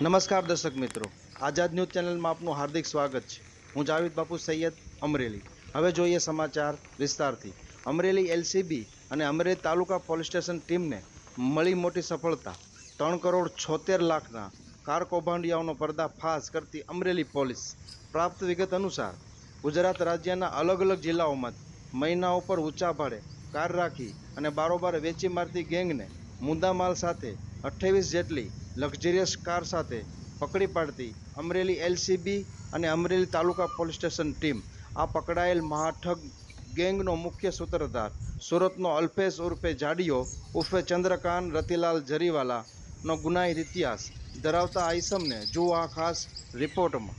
નમસ્કાર દર્શક મિત્રો. આઝાદ ન્યૂઝ ચેનલમાં આપનું હાર્દિક સ્વાગત છે. હું જાવેદ બાપુ સૈયદ અમરેલી. હવે જોઈએ સમાચાર વિસ્તારથી. અમરેલી એલસીબી અને અમરેલી તાલુકા પોલીસ સ્ટેશન ટીમને મળી મોટી સફળતા. ત્રણ કરોડ છોતેર લાખના કાર કૌભાંડિયાઓનો પર્દાફાશ કરતી અમરેલી પોલીસ પ્રાપ્ત વિગત અનુસાર ગુજરાત રાજ્યના અલગ અલગ જિલ્લાઓમાં મહિનાઓ પર ઊંચા ભાડે કાર રાખી અને બારોબાર વેચી મારતી ગેંગને મુદ્દામાલ સાથે અઠ્ઠાવીસ જેટલી લક્ઝરિયસ કાર સાથે પકડી પાડતી અમરેલી એલસીબી અને Amreli taluka police station team આ પકડાયેલ મહાઠગ ગેંગનો મુખ્ય સૂત્રધાર, સુરતનો અલ્પેશ ઉર્ફે જાડીયો, ઉર્ફે ચંદ્રકાંત રતિલાલ જરીવાલાનો ગુનાહિત ઇતિહાસ ધરાવતા આઈસમને ઈસમને જુઓ આ ખાસ રિપોર્ટમાં.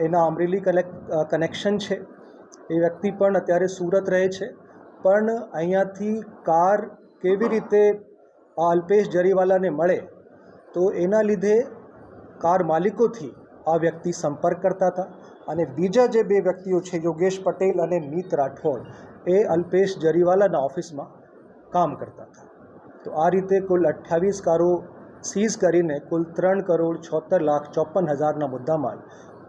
એના અમરેલી કનેક્શન છે. એ વ્યક્તિ પણ અત્યારે સુરત રહે છે. પણ અહીંયાથી કાર કેવી રીતે આ અલ્પેશ જરીવાલાને મળે, તો એના લીધે કાર માલિકોથી આ વ્યક્તિ સંપર્ક કરતા હતા. અને બીજા જે બે વ્યક્તિઓ છે, યોગેશ પટેલ અને મિત રાઠોડ, એ અલ્પેશ જરીવાલાના ઓફિસમાં કામ કરતા હતા. તો આ રીતે કુલ અઠ્ઠાવીસ કારો સીઝ કરીને કુલ ત્રણ કરોડ છોતેર લાખ ચોપન હજારના મુદ્દામાલ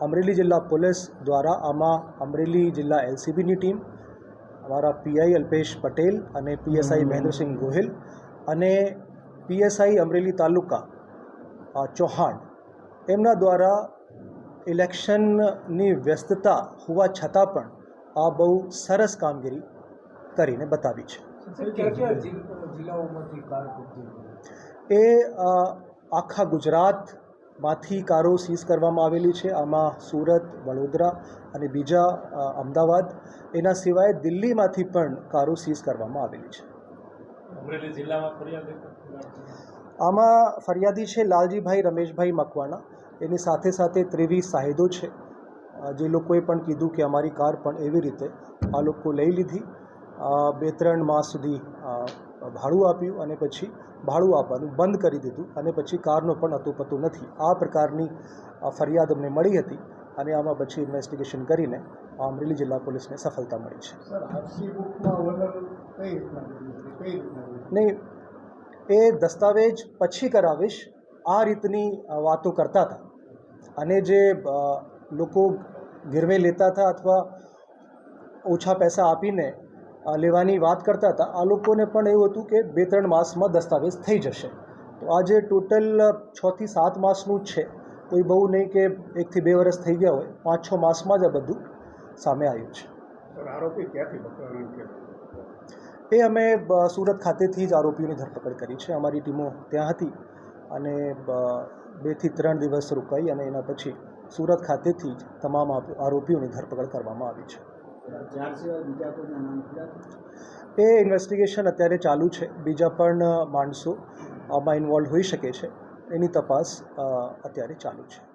અમરેલી જિલ્લા પોલીસ દ્વારા આમાં અમરેલી જિલ્લા એલસીબીની ટીમ અમારા પીઆઈ અલ્પેશ પટેલ અને પીએસઆઈ મહેન્દ્રસિંહ ગોહિલ અને પીએસઆઈ અમરેલી તાલુકા ચૌહાણ એમના દ્વારા ઇલેક્શનની વ્યસ્તતા હોવા છતાં પણ આ બહુ સરસ કામગીરી કરીને બતાવી છે? એ આખા આખા ગુજરાતમાંથી કારો સીઝ કરવામાં આવેલી છે. આમાં સુરત વડોદરા અને બીજા અમદાવાદ એના સિવાય દિલ્હીમાંથી પણ કારો સીઝ કરવામાં આવેલી છે. આમાં ફરિયાદી છે લાલજીભાઈ રમેશભાઈ મકવાણા. એની સાથે સાથે ત્રેવીસ સાહેદો છે. જે લોકોએ પણ કીધું કે અમારી કાર પણ એવી રીતે આ લોકો લઈ લીધી. બે ત્રણ માસ સુધી ભાડું આપ્યું અને પછી ભાડું આપવાનું બંધ કરી દીધું અને પછી કારનો પણ અતુપતું નથી. આ પ્રકારની ફરિયાદ અમને મળી હતી અને આમાં પછી ઇન્વેસ્ટિગેશન કરીને અમરેલી જિલ્લા પોલીસને સફળતા મળી છે? નહીં એ દસ્તાવેજ પછી કરાવીશ. આ રીતની વાતો કરતા હતા. અને જે લોકો ગીરવે લેતા હતા અથવા ઓછા પૈસા આપીને લેવાની વાત કરતા હતા આ લોકોને પણ એવું હતું કે બે ત્રણ માસમાં દસ્તાવેજ થઈ જશે. તો આજે ટોટલ છથી સાત માસનું છે. કોઈ બહુ નહીં કે એકથી બે વર્ષ થઈ ગયા હોય પાંચ છ માસમાં જ આ બધું સામે આવ્યું છે. આરોપી ક્યાંથી એ અમે સુરત ખાતેથી જ આરોપીઓની ધરપકડ કરી છે. અમારી ટીમો ત્યાં હતી અને બેથી ત્રણ દિવસ રોકાઈ અને એના પછી સુરત ખાતેથી જ તમામ આરોપીઓની ધરપકડ કરવામાં આવી છે. એ ઇન્વેસ્ટિગેશન અત્યારે ચાલુ છે. બીજા પણ માણસો આમાં ઇન્વોલ્વ હોઈ શકે છે. એની તપાસ અત્યારે ચાલુ છે.